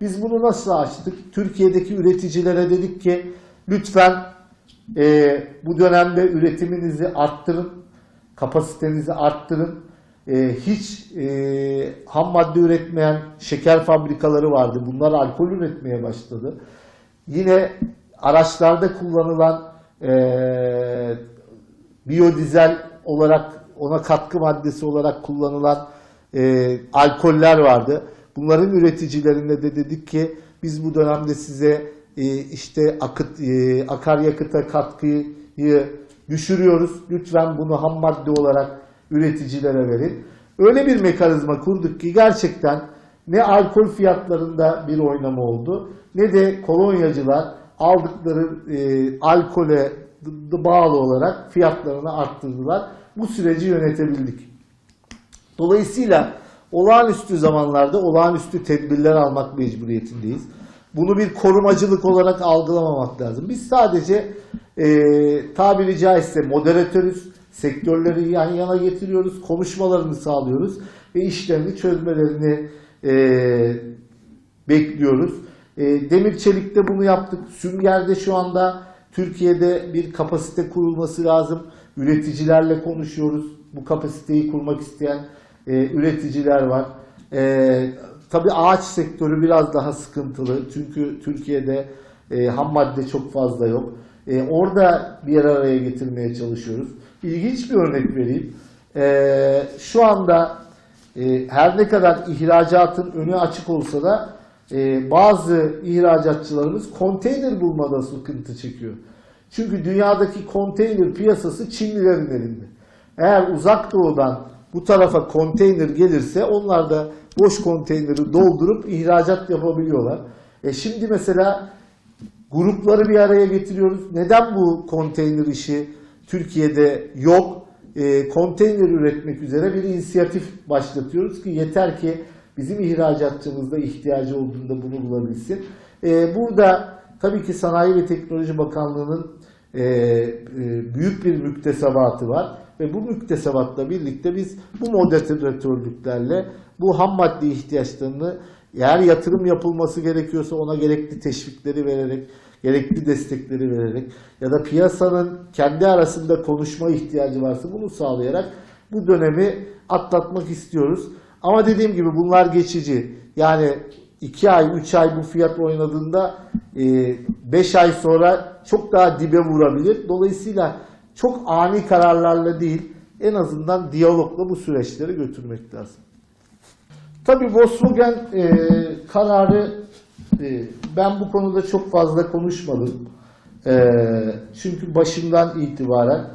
Biz bunu nasıl açtık? Türkiye'deki üreticilere dedik ki lütfen e, bu dönemde üretiminizi arttırın, kapasitenizi arttırın. E, hiç e, ham madde üretmeyen şeker fabrikaları vardı. Bunlar alkol üretmeye başladı. Yine araçlarda kullanılan e, biyodizel olarak ona katkı maddesi olarak kullanılan e, alkoller vardı. Bunların üreticilerine de dedik ki biz bu dönemde size e, işte akıt, e, akaryakıta katkıyı düşürüyoruz. Lütfen bunu ham madde olarak üreticilere verin. Öyle bir mekanizma kurduk ki gerçekten ne alkol fiyatlarında bir oynama oldu ne de kolonyacılar aldıkları e, alkole bağlı olarak fiyatlarını arttırdılar. Bu süreci yönetebildik. Dolayısıyla olağanüstü zamanlarda olağanüstü tedbirler almak mecburiyetindeyiz. Bunu bir korumacılık olarak algılamamak lazım. Biz sadece e, tabiri caizse moderatörüz, sektörleri yan yana getiriyoruz, konuşmalarını sağlıyoruz ve işlerini çözmelerini e, bekliyoruz. E, Demir Çelik'te bunu yaptık. Sünger'de şu anda Türkiye'de bir kapasite kurulması lazım. Üreticilerle konuşuyoruz. Bu kapasiteyi kurmak isteyen e, üreticiler var. E, tabii ağaç sektörü biraz daha sıkıntılı. Çünkü Türkiye'de e, ham madde çok fazla yok. E, orada bir araya getirmeye çalışıyoruz. İlginç bir örnek vereyim. E, şu anda e, her ne kadar ihracatın önü açık olsa da e, bazı ihracatçılarımız konteyner bulmada sıkıntı çekiyor. Çünkü dünyadaki konteyner piyasası Çinlilerin elinde. Eğer uzak doğudan bu tarafa konteyner gelirse onlar da boş konteyneri doldurup ihracat yapabiliyorlar. E şimdi mesela grupları bir araya getiriyoruz. Neden bu konteyner işi Türkiye'de yok? E, konteyner üretmek üzere bir inisiyatif başlatıyoruz ki yeter ki bizim ihracatçımızda ihtiyacı olduğunda bunu bulabilsin. E, burada tabii ki Sanayi ve Teknoloji Bakanlığı'nın e, e, büyük bir müktesebatı var ve bu müktesebatla birlikte biz bu moderatörlüklerle bu ham madde ihtiyaçlarını eğer yatırım yapılması gerekiyorsa ona gerekli teşvikleri vererek, gerekli destekleri vererek ya da piyasanın kendi arasında konuşma ihtiyacı varsa bunu sağlayarak bu dönemi atlatmak istiyoruz. Ama dediğim gibi bunlar geçici. Yani 2 ay, 3 ay bu fiyat oynadığında 5 ay sonra çok daha dibe vurabilir. Dolayısıyla çok ani kararlarla değil, en azından diyalogla bu süreçleri götürmek lazım. Tabii Volkswagen e, kararı e, ben bu konuda çok fazla konuşmadım. E, çünkü başından itibaren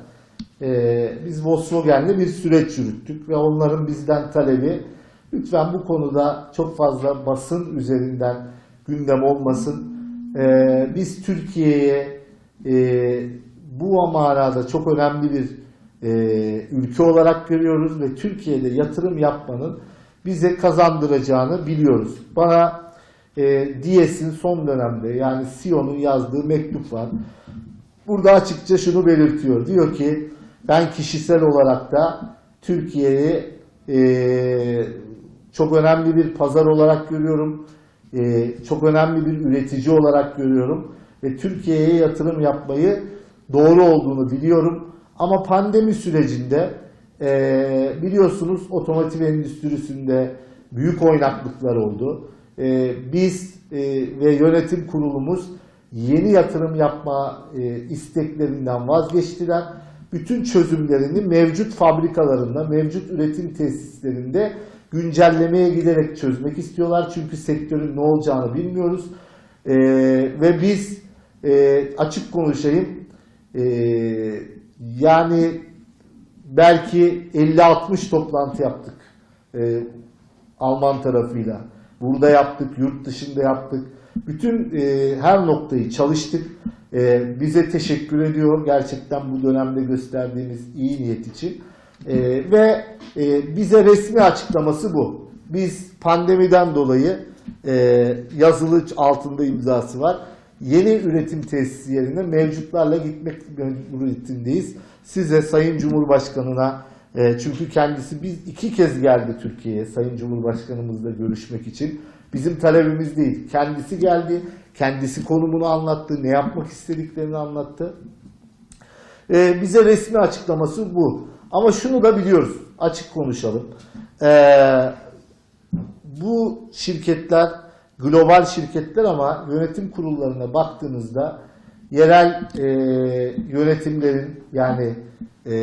e, biz Volkswagen'le bir süreç yürüttük ve onların bizden talebi lütfen bu konuda çok fazla basın üzerinden gündem olmasın. E, biz Türkiye'ye e, bu manada çok önemli bir e, ülke olarak görüyoruz ve Türkiye'de yatırım yapmanın bize kazandıracağını biliyoruz. Bana e, Diyes'in son dönemde yani Sion'un yazdığı mektup var. Burada açıkça şunu belirtiyor. Diyor ki ben kişisel olarak da Türkiye'yi e, çok önemli bir pazar olarak görüyorum. E, çok önemli bir üretici olarak görüyorum. Ve Türkiye'ye yatırım yapmayı doğru olduğunu biliyorum. Ama pandemi sürecinde e, biliyorsunuz otomotiv endüstrisinde büyük oynaklıklar oldu. E, biz e, ve yönetim kurulumuz yeni yatırım yapma e, isteklerinden vazgeçtiler. Bütün çözümlerini mevcut fabrikalarında, mevcut üretim tesislerinde güncellemeye giderek çözmek istiyorlar. Çünkü sektörün ne olacağını bilmiyoruz. E, ve biz e, açık konuşayım, e, yani belki 50-60 toplantı yaptık e, Alman tarafıyla. Burada yaptık, yurt dışında yaptık. Bütün e, her noktayı çalıştık. E, bize teşekkür ediyor gerçekten bu dönemde gösterdiğimiz iyi niyet için. E, ve e, bize resmi açıklaması bu. Biz pandemiden dolayı e, yazılı altında imzası var. Yeni üretim tesisi yerine mevcutlarla gitmek mecburiyetindeyiz. Size Sayın Cumhurbaşkanı'na E, çünkü kendisi biz iki kez geldi Türkiye'ye Sayın Cumhurbaşkanımızla görüşmek için. Bizim talebimiz değil. Kendisi geldi, kendisi konumunu anlattı, ne yapmak istediklerini anlattı. E, bize resmi açıklaması bu. Ama şunu da biliyoruz, açık konuşalım. E, bu şirketler global şirketler ama yönetim kurullarına baktığınızda yerel e, yönetimlerin yani e,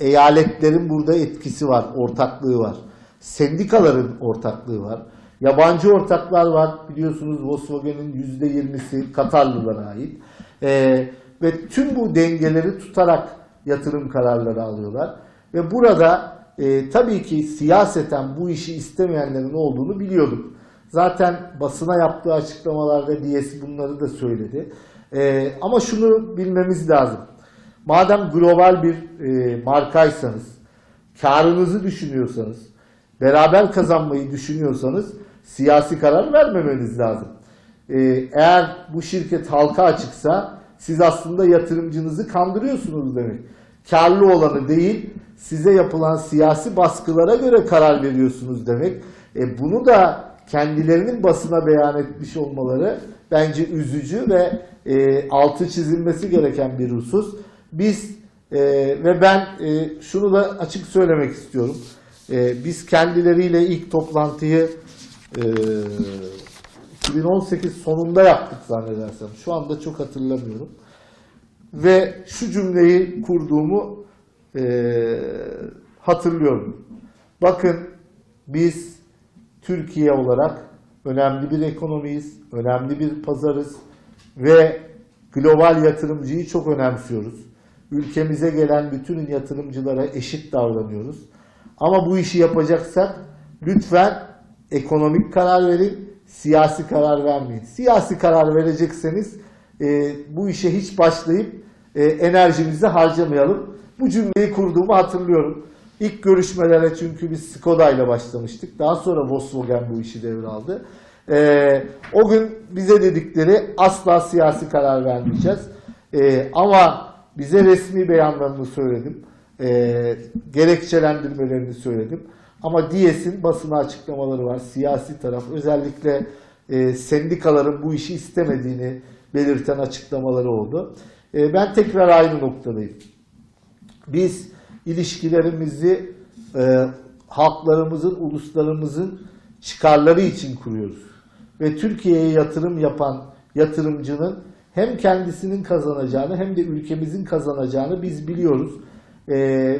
eyaletlerin burada etkisi var, ortaklığı var. Sendikaların ortaklığı var. Yabancı ortaklar var. Biliyorsunuz Volkswagen'in %20'si Katarlılara ait. E, ve tüm bu dengeleri tutarak yatırım kararları alıyorlar. Ve burada e, tabii ki siyaseten bu işi istemeyenlerin olduğunu biliyorduk. Zaten basına yaptığı açıklamalarda DS bunları da söyledi. E, ama şunu bilmemiz lazım. Madem global bir e, markaysanız, karınızı düşünüyorsanız, beraber kazanmayı düşünüyorsanız siyasi karar vermemeniz lazım. E, eğer bu şirket halka açıksa siz aslında yatırımcınızı kandırıyorsunuz demek. Karlı olanı değil, size yapılan siyasi baskılara göre karar veriyorsunuz demek. E, bunu da kendilerinin basına beyan etmiş olmaları bence üzücü ve e, altı çizilmesi gereken bir husus. Biz e, ve ben e, şunu da açık söylemek istiyorum. E, biz kendileriyle ilk toplantıyı e, 2018 sonunda yaptık zannedersem. Şu anda çok hatırlamıyorum. Ve şu cümleyi kurduğumu e, hatırlıyorum. Bakın biz Türkiye olarak önemli bir ekonomiyiz, önemli bir pazarız ve global yatırımcıyı çok önemsiyoruz. Ülkemize gelen bütün yatırımcılara eşit davranıyoruz. Ama bu işi yapacaksak lütfen ekonomik karar verin, siyasi karar vermeyin. Siyasi karar verecekseniz e, bu işe hiç başlayıp e, enerjimizi harcamayalım. Bu cümleyi kurduğumu hatırlıyorum. İlk görüşmelere çünkü biz Skoda ile başlamıştık. Daha sonra Volkswagen bu işi devraldı. Ee, o gün bize dedikleri asla siyasi karar vermeyeceğiz. Ee, ama bize resmi beyanlarını söyledim. Ee, gerekçelendirmelerini söyledim. Ama DİES'in basına açıklamaları var. Siyasi taraf özellikle e, sendikaların bu işi istemediğini belirten açıklamaları oldu. E, ben tekrar aynı noktadayım. Biz ilişkilerimizi e, halklarımızın, uluslarımızın çıkarları için kuruyoruz. Ve Türkiye'ye yatırım yapan yatırımcının hem kendisinin kazanacağını hem de ülkemizin kazanacağını biz biliyoruz. E,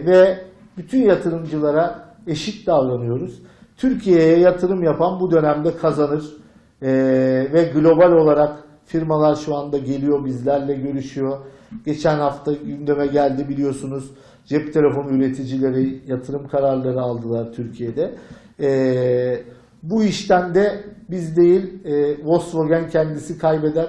ve bütün yatırımcılara eşit davranıyoruz. Türkiye'ye yatırım yapan bu dönemde kazanır. E, ve global olarak firmalar şu anda geliyor bizlerle görüşüyor. Geçen hafta gündeme geldi biliyorsunuz cep telefonu üreticileri yatırım kararları aldılar Türkiye'de. Ee, bu işten de biz değil e, Volkswagen kendisi kaybeder.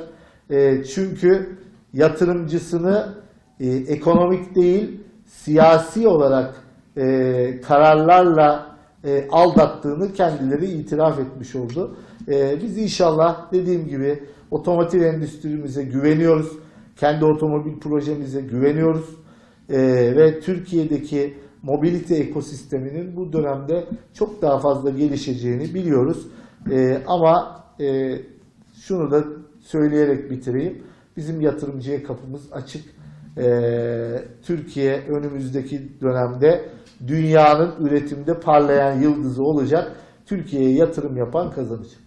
E, çünkü yatırımcısını e, ekonomik değil siyasi olarak e, kararlarla e, aldattığını kendileri itiraf etmiş oldu. E, biz inşallah dediğim gibi otomotiv endüstrimize güveniyoruz. Kendi otomobil projemize güveniyoruz. Ee, ve Türkiye'deki mobilite ekosisteminin bu dönemde çok daha fazla gelişeceğini biliyoruz. Ee, ama e, şunu da söyleyerek bitireyim. Bizim yatırımcıya kapımız açık. Ee, Türkiye önümüzdeki dönemde dünyanın üretimde parlayan yıldızı olacak. Türkiye'ye yatırım yapan kazanacak.